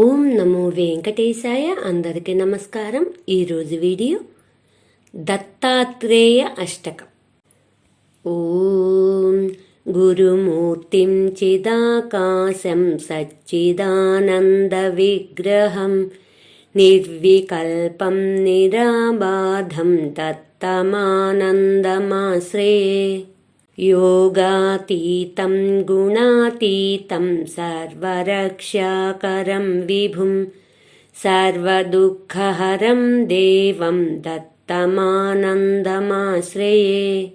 ఓం నమో వెంకటేశాయ. అందరికీ నమస్కారం. ఈరోజు వీడియో దత్తాత్రేయ అష్టకం. ఓం గురుమూర్తిం చిదాకాశం సచ్చిదానంద విగ్రహం నిర్వికల్పం నిరాబాధం దత్తమానందమాశ్రే योगातीतं गुणातीतं सर्वरक्षाकरं विभुं सर्वदुःखहरं देवं दत्तमानन्दमाश्रये।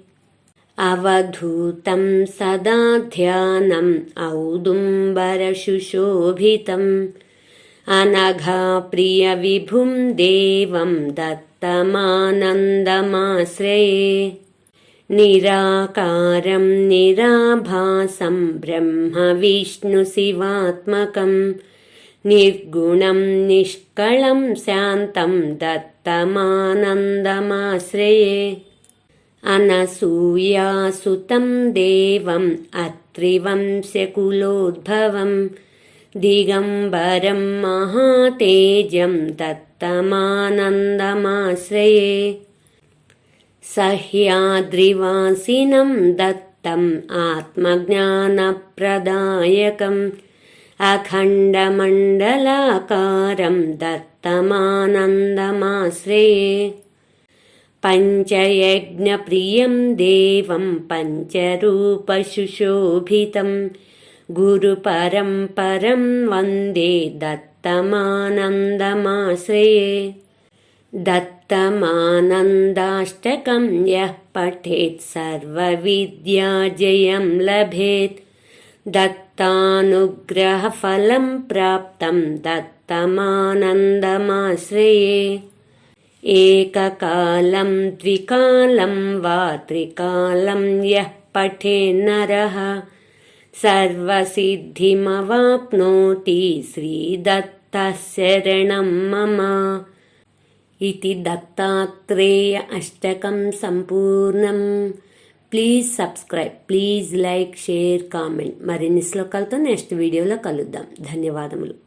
अवधूतं सदा ध्यानम् औदुम्बरशुशोभितम् अनघाप्रियविभुं देवं दत्तमानन्दमाश्रये निराकारं निराभासं ब्रह्मविष्णुशिवात्मकं निर्गुणं निष्कलं शान्तं दत्तमानन्दमाश्रये। अनसूयासुतं देवम् अत्रिवंशकुलोद्भवं दिगम्बरं महातेजं दत्तमानन्दमाश्रये सह्याद्रिवासिनं दत्तम् आत्मज्ञानप्रदायकम् अखण्डमण्डलाकारं दत्तमानन्दमाश्रये पञ्चयज्ञप्रियं देवं पञ्चरूपशुशोभितं गुरुपरम्परं वन्दे दत्तमानन्दमाश्रये दत्तमानन्दाष्टकं यः पठेत् सर्वविद्याजयं लभेत्। दत्तानुग्रहफलं प्राप्तं दत्तमानन्दमाश्रये। एककालं द्विकालं वा त्रिकालं यः पठेन्नरः सर्वसिद्धिमवाप्नोति श्रीदत्तः शरणं मम ఇది దత్తాత్రేయ అష్టకం సంపూర్ణం please subscribe please like share comment మరిన్ని శ్లోకాలతో నెక్స్ట్ వీడియోలో కలుద్దాం. ధన్యవాదములు.